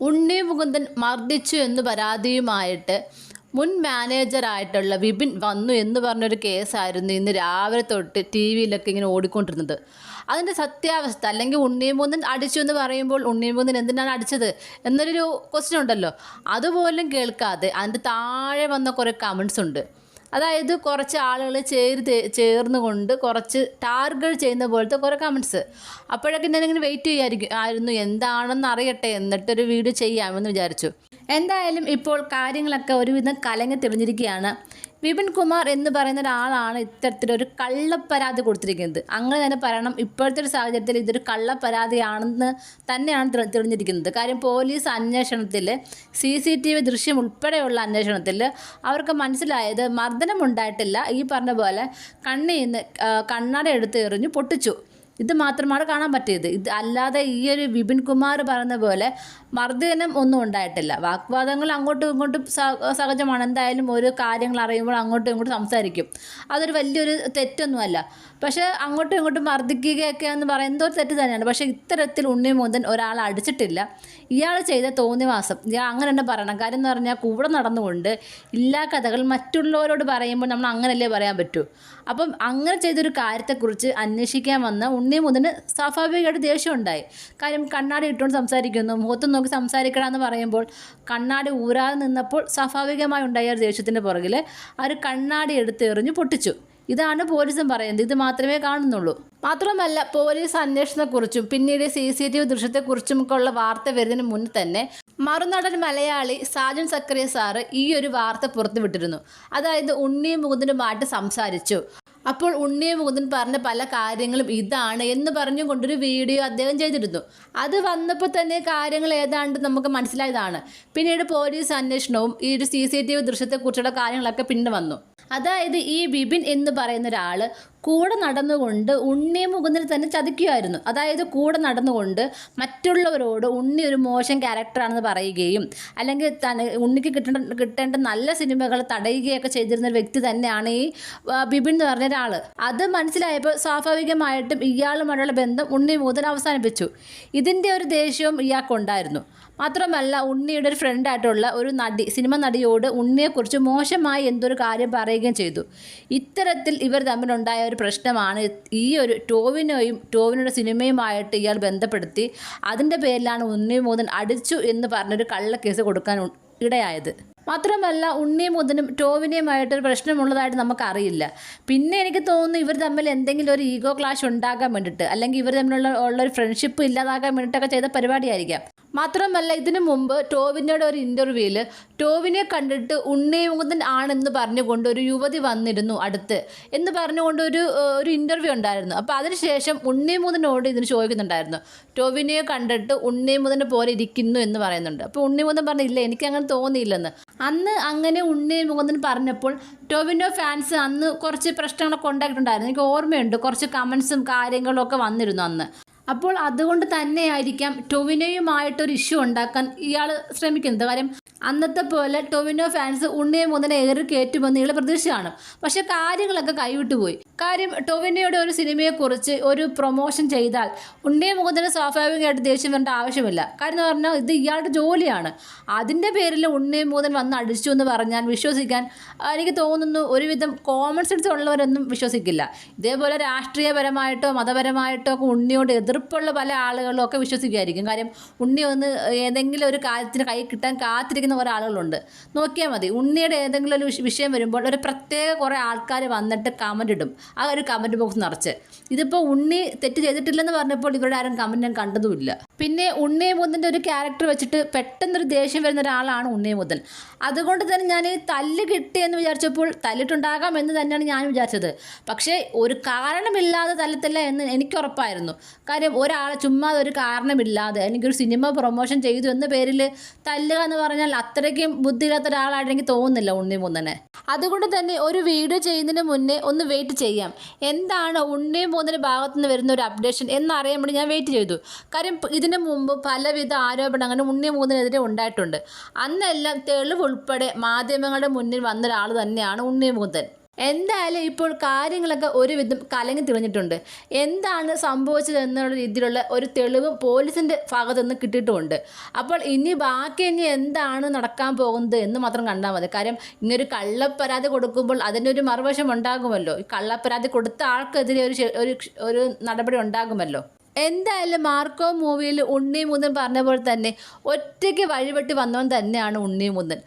ഉണ്ണി മുകുന്ദൻ മർദ്ദിച്ചു എന്ന് പരാതിയുമായിട്ട് മുൻ മാനേജറായിട്ടുള്ള വിപിൻ വന്നു എന്ന് പറഞ്ഞൊരു കേസായിരുന്നു ഇന്ന് രാവിലെ തൊട്ട് ടി വിയിലൊക്കെ ഇങ്ങനെ ഓടിക്കൊണ്ടിരുന്നത്. അതിന്റെ സത്യാവസ്ഥ അല്ലെങ്കിൽ ഉണ്ണിമുകുന്ദൻ അടിച്ചു എന്ന് പറയുമ്പോൾ ഉണ്ണിമുകുന്ദൻ എന്തിനാണ് അടിച്ചത് എന്നൊരു ക്വസ്റ്റ്യൻ ഉണ്ടല്ലോ. അതുപോലും കേൾക്കാതെ അതിന്റെ താഴെ വന്ന കുറേ കമൻസ് ഉണ്ട്. അതായത് കുറച്ച് ആളുകൾ ചേർത്ത് ചേർന്നുകൊണ്ട് കുറച്ച് ടാർഗറ്റ് ചെയ്യുന്ന പോലത്തെ കുറേ കമൻസ്. അപ്പോഴൊക്കെ ഞാനിങ്ങനെ വെയിറ്റ് ചെയ്യായിരിക്കും ആയിരുന്നു. എന്താണെന്ന് അറിയട്ടെ എന്നിട്ടൊരു വീഡിയോ ചെയ്യാമെന്ന് വിചാരിച്ചു. എന്തായാലും ഇപ്പോൾ കാര്യങ്ങളൊക്കെ ഒരുവിധം കലങ്ങി തെളിഞ്ഞിരിക്കുകയാണ്. വിപിൻ കുമാർ എന്ന് പറയുന്ന ഒരാളാണ് ഇത്തരത്തിലൊരു കള്ളപ്പരാതി കൊടുത്തിരിക്കുന്നത്. അങ്ങനെ തന്നെ പറയണം ഇപ്പോഴത്തെ ഒരു സാഹചര്യത്തിൽ ഇതൊരു കള്ളപ്പരാതിയാണെന്ന് തന്നെയാണ് തെളി- തെളിഞ്ഞിരിക്കുന്നത്. കാര്യം പോലീസ് അന്വേഷണത്തിൽ സി സി ടി വി ദൃശ്യം ഉൾപ്പെടെയുള്ള അന്വേഷണത്തിൽ അവർക്ക് മനസ്സിലായത് മർദ്ദനം ഉണ്ടായിട്ടില്ല ഈ പറഞ്ഞ പോലെ കണ്ണിൽ നിന്ന് കണ്ണട എടുത്ത് എറിഞ്ഞു പൊട്ടിച്ചു. ഇത് മാത്രമാണ് കാണാൻ പറ്റിയത്. ഇത് അല്ലാതെ ഈ ഒരു വിപിൻ കുമാർ പറയുന്ന പോലെ മർദ്ദനം ഒന്നും ഉണ്ടായിട്ടില്ല. വാഗ്വാദങ്ങൾ അങ്ങോട്ടും ഇങ്ങോട്ടും സഹജമാണ്. എന്തായാലും ഓരോ കാര്യങ്ങൾ അറിയുമ്പോൾ അങ്ങോട്ടും ഇങ്ങോട്ടും സംസാരിക്കും. അതൊരു വലിയൊരു തെറ്റൊന്നുമല്ല. പക്ഷേ അങ്ങോട്ടും ഇങ്ങോട്ടും മർദ്ദിക്കുകയൊക്കെ എന്ന് പറയുന്നത് ഒരു തെറ്റ് തന്നെയാണ്. പക്ഷേ ഇത്തരത്തിൽ ഉണ്ണി മുതൻ ഒരാളെ അടിച്ചിട്ടില്ല. ഇയാൾ ചെയ്ത തോന്നിവാസം ഇയാൾ അങ്ങനെ തന്നെ പറയണം. കാര്യം എന്ന് പറഞ്ഞാൽ കൂടെ നടന്നുകൊണ്ട് എല്ലാ കഥകൾ മറ്റുള്ളവരോട് പറയുമ്പോൾ നമ്മൾ അങ്ങനല്ലേ പറയാൻ പറ്റൂ. അപ്പം അങ്ങനെ ചെയ്തൊരു കാര്യത്തെക്കുറിച്ച് അന്വേഷിക്കാൻ വന്ന മുതന് സ്വാഭാവികമായിട്ട് ദേഷ്യം ഉണ്ടായി കാര്യം കണ്ണാടി ഇട്ടുകൊണ്ട് സംസാരിക്കുന്നു മുഖത്ത് നോക്കി സംസാരിക്കണമെന്ന് പറയുമ്പോൾ കണ്ണാടി ഊരാതെ നിന്നപ്പോൾ സ്വാഭാവികമായി ഉണ്ടായ ഒരു ദേഷ്യത്തിന്റെ പുറകിൽ ആ ഒരു കണ്ണാടി എടുത്ത് എറിഞ്ഞ് പൊട്ടിച്ചു. ഇതാണ് പോലീസും പറയുന്നത്. ഇത് മാത്രമേ കാണുന്നുള്ളൂ. മാത്രമല്ല പോലീസ് അന്വേഷണത്തെക്കുറിച്ചും പിന്നീട് സി സി ടി വി ദൃശ്യത്തെക്കുറിച്ചും ഒക്കെ ഉള്ള വാർത്ത വരുന്നതിന് മുന്നേ തന്നെ മറുനടൻ മലയാളി സാജൻ സക്കറിയ സാറ് ഈ ഒരു വാർത്ത പുറത്തുവിട്ടിരുന്നു. അതായത് ഉണ്ണി മുകുന്ദനുമായിട്ട് സംസാരിച്ചു. അപ്പോൾ ഉണ്ണിയ മുകുന്ദൻ പറഞ്ഞ പല കാര്യങ്ങളും ഇതാണ് എന്ന് പറഞ്ഞു കൊണ്ടൊരു വീഡിയോ അദ്ദേഹം ചെയ്തിരുന്നു. അത് വന്നപ്പോൾ തന്നെ കാര്യങ്ങൾ ഏതാണ്ട് നമുക്ക് മനസ്സിലായതാണ്. പിന്നീട് പോലീസ് അന്വേഷണവും ഈ ഒരു സി സി ടി വി ദൃശ്യത്തെക്കുറിച്ചുള്ള കാര്യങ്ങളൊക്കെ പിന്നെ വന്നു. അതായത് ഈ ബിബിൻ എന്ന് പറയുന്ന ഒരാൾ കൂടെ നടന്നുകൊണ്ട് ഉണ്ണി മുകുന്ദനെ തന്നെ ചതിക്കുമായിരുന്നു. അതായത് കൂടെ നടന്നുകൊണ്ട് മറ്റുള്ളവരോട് ഉണ്ണി ഒരു മോശം ക്യാരക്ടറാണെന്ന് പറയുകയും അല്ലെങ്കിൽ തന്നെ ഉണ്ണിക്ക് കിട്ടേണ്ട കിട്ടേണ്ട നല്ല സിനിമകൾ തടയുകയൊക്കെ ചെയ്തിരുന്ന ഒരു വ്യക്തി തന്നെയാണ് ഈ ബിബിൻ എന്ന് പറഞ്ഞ ഒരാൾ അത് മനസ്സിലായപ്പോൾ സ്വാഭാവികമായിട്ടും ഇയാളുമായിട്ടുള്ള ബന്ധം ഉണ്ണി മുകുന്ദൻ അവസാനിപ്പിച്ചു. ഇതിന്റെ ഒരു ദേഷ്യവും ഇയാൾക്കുണ്ടായിരുന്നു. മാത്രമല്ല ഉണ്ണിയുടെ ഒരു ഫ്രണ്ടായിട്ടുള്ള ഒരു നടി സിനിമ നടിയോട് ഉണ്ണിയെക്കുറിച്ച് മോശമായി എന്തൊരു കാര്യം പറയുകയും ചെയ്തു. ഇത്തരത്തിൽ ഇവർ തമ്മിലുണ്ടായ ഒരു പ്രശ്നമാണ്. ഈ ഒരു ടോവിനോയും ടോവിനോയുടെ സിനിമയുമായിട്ട് ഇയാൾ ബന്ധപ്പെടുത്തി അതിന്റെ പേരിലാണ് ഉണ്ണി മോദൻ അടിച്ചു എന്ന് പറഞ്ഞൊരു കള്ളക്കേസ് കൊടുക്കാൻ ഇടയായത്. മാത്രമല്ല ഉണ്ണി മുതനും ടോവിനെയുമായിട്ടൊരു പ്രശ്നമുള്ളതായിട്ട് നമുക്കറിയില്ല. പിന്നെ എനിക്ക് തോന്നുന്നു ഇവർ തമ്മിൽ എന്തെങ്കിലും ഒരു ഈഗോ ക്ലാഷ് ഉണ്ടാകാൻ വേണ്ടിയിട്ട് അല്ലെങ്കിൽ ഇവർ തമ്മിലുള്ള ഉള്ള ഒരു ഫ്രണ്ട്ഷിപ്പ് ഇല്ലാതാക്കാൻ വേണ്ടിയിട്ടൊക്കെ ചെയ്ത പരിപാടിയായിരിക്കാം. മാത്രമല്ല ഇതിനു മുമ്പ് ടോവിനോട് ഒരു ഇന്റർവ്യൂവിൽ ടോവിനെ കണ്ടിട്ട് ഉണ്ണിമുകുന്ദൻ ആണെന്ന് പറഞ്ഞുകൊണ്ട് ഒരു യുവതി വന്നിരുന്നു അടുത്ത് എന്ന് പറഞ്ഞുകൊണ്ട് ഒരു ഒരു ഇന്റർവ്യൂ ഉണ്ടായിരുന്നു. അപ്പോൾ അതിനുശേഷം ഉണ്ണി മുകുന്ദനോട് ഇതിന് ചോദിക്കുന്നുണ്ടായിരുന്നു. ടോവിനെ കണ്ടിട്ട് ഉണ്ണി മുകുന്ദനെ പോലെ ഇരിക്കുന്നു എന്ന് പറയുന്നുണ്ട്. അപ്പോൾ ഉണ്ണി മുകുന്ദൻ പറഞ്ഞില്ല എനിക്ക് അങ്ങനെ തോന്നിയില്ലെന്ന്. അന്ന് അങ്ങനെ ഉണ്ണി മുകുന്ദൻ പറഞ്ഞപ്പോൾ ടോവിനോ ഫാൻസ് അന്ന് കുറച്ച് പ്രശ്നങ്ങളൊക്കെ ഉണ്ടായിട്ടുണ്ടായിരുന്നു. എനിക്ക് ഓർമ്മയുണ്ട് കുറച്ച് കമൻസും കാര്യങ്ങളും ഒക്കെ വന്നിരുന്നു അന്ന്. അപ്പോൾ അതുകൊണ്ട് തന്നെയായിരിക്കാം ടൊവിനോയുമായിട്ടൊരു ഇഷ്യൂ ഉണ്ടാക്കാൻ ഇയാൾ ശ്രമിക്കുന്നത്. കാര്യം അന്നത്തെ പോലെ ടൊവിനോ ഫാൻസ് ഉണ്ണിയെ മുതലെ ഏറി കയറ്റുമെന്ന് ഇയാൾ പ്രതീക്ഷയാണ് പക്ഷെ കാര്യങ്ങളൊക്കെ കൈവിട്ടുപോയി കാര്യം ടൊവിനോയുടെ ഒരു സിനിമയെക്കുറിച്ച് ഒരു പ്രൊമോഷൻ ചെയ്താൽ ഉണ്ണിയെ മുകുന്ദന് സ്വാഭാവികമായിട്ട് ദേഷ്യം വരേണ്ട ആവശ്യമില്ല. കാര്യം എന്ന് പറഞ്ഞാൽ ഇത് ഇയാളുടെ ജോലിയാണ്. അതിന്റെ പേരിൽ ഉണ്ണിയെ മുകുന്ദൻ വന്ന് അടിച്ചു എന്ന് പറഞ്ഞാൽ വിശ്വസിക്കാൻ എനിക്ക് തോന്നുന്നു ഒരുവിധം കോമൺ സെൻസ് ഉള്ളവരൊന്നും വിശ്വസിക്കില്ല. ഇതേപോലെ രാഷ്ട്രീയപരമായിട്ടോ മതപരമായിട്ടോ ഒക്കെ ഉണ്ണിയോട് എതിർപ്പുള്ള പല ആളുകളും ഒക്കെ വിശ്വസിക്കുമായിരിക്കും. കാര്യം ഉണ്ണി ഒന്ന് ഏതെങ്കിലും ഒരു കാര്യത്തിന് കൈ കിട്ടാൻ കാത്തിരിക്കുന്ന കുറേ ആളുകളുണ്ട്. നോക്കിയാൽ മതി. ഉണ്ണിയുടെ ഏതെങ്കിലും ഒരു വിഷയം വരുമ്പോൾ ഒരു പ്രത്യേക കുറേ ആൾക്കാർ വന്നിട്ട് കമന്റ് ഇടും. ആ ഒരു കമന്റ് ബോക്സ് നിറച്ച്. ഇതിപ്പോൾ ഉണ്ണി തെറ്റ് ചെയ്തിട്ടില്ലെന്ന് പറഞ്ഞപ്പോൾ ഇവരുടെ ആരും കമന്റ് ഞാൻ കണ്ടതുമില്ല. പിന്നെ ഉണ്ണി മുതന്റെ ഒരു ക്യാരക്ടർ വെച്ചിട്ട് പെട്ടെന്നൊരു ദേഷ്യം വരുന്ന ഒരാളാണ് ഉണ്ണി മുതൽ. അതുകൊണ്ട് തന്നെ ഞാൻ തല്ല് കിട്ടിയെന്ന് വിചാരിച്ചപ്പോൾ തല്ലിട്ടുണ്ടാകാം എന്ന് തന്നെയാണ് ഞാൻ വിചാരിച്ചത്. പക്ഷേ ഒരു കാരണമില്ലാതെ തല്ലത്തില്ല എന്ന് എനിക്ക് ഉറപ്പായിരുന്നു. കാര്യം ഒരാളെ ചുമ്മാതെ ഒരു കാരണമില്ലാതെ എനിക്കൊരു സിനിമ പ്രൊമോഷൻ ചെയ്തു എന്ന പേരിൽ തല്ലുക എന്ന് പറഞ്ഞാൽ അത്രയ്ക്കും ബുദ്ധിയില്ലാത്ത ഒരാളായിട്ട് എനിക്ക് തോന്നുന്നില്ല ഉണ്ണി മുന്നനെ അതുകൊണ്ട് തന്നെ ഒരു വീഡിയോ ചെയ്യുന്നതിന് മുന്നേ ഒന്ന് വെയിറ്റ് ചെയ്യാം. എന്താണ് ഉണ്ണി മൂന്നിന് ഭാഗത്തു നിന്ന് വരുന്ന ഒരു അപ്ഡേഷൻ എന്നറിയാൻ വേണ്ടി ഞാൻ വെയിറ്റ് ചെയ്തു. കാര്യം പ- ഇതിനു മുമ്പ് പലവിധ ആരോപണങ്ങളും ഉണ്ണി മൂന്നിനെതിരെ ഉണ്ടായിട്ടുണ്ട്. അന്നെല്ലാം തെളിവുൾപ്പെടെ മാധ്യമങ്ങളുടെ മുന്നിൽ വന്ന ഒരാൾ തന്നെയാണ് ഉണ്ണി മൂന്നൻ എന്തായാലും ഇപ്പോൾ കാര്യങ്ങളൊക്കെ ഒരുവിധം കലങ്ങി തെളിഞ്ഞിട്ടുണ്ട്. എന്താണ് സംഭവിച്ചത് എന്നുള്ള രീതിയിലുള്ള ഒരു തെളിവും പോലീസിന്റെ ഭാഗത്തു നിന്ന് കിട്ടിയിട്ടുമുണ്ട്. അപ്പോൾ ഇനി ബാക്കി ഇനി എന്താണ് നടക്കാൻ പോകുന്നത് എന്ന് മാത്രം കണ്ടാൽ മതി. കാര്യം ഇങ്ങനൊരു കള്ളപ്പരാതി കൊടുക്കുമ്പോൾ അതിന്റെ ഒരു മറുവശം ഉണ്ടാകുമല്ലോ. ഈ കള്ളപ്പരാതി കൊടുത്ത ആൾക്കെതിരെ ഒരു ഒരു നടപടി ഉണ്ടാകുമല്ലോ. എന്തായാലും മാർക്കോ മൂവിയിൽ ഉണ്ണി മുതൻ പറഞ്ഞ പോലെ തന്നെ ഒറ്റയ്ക്ക് വഴിപെട്ട് വന്നവൻ തന്നെയാണ് ഉണ്ണി മുതൻ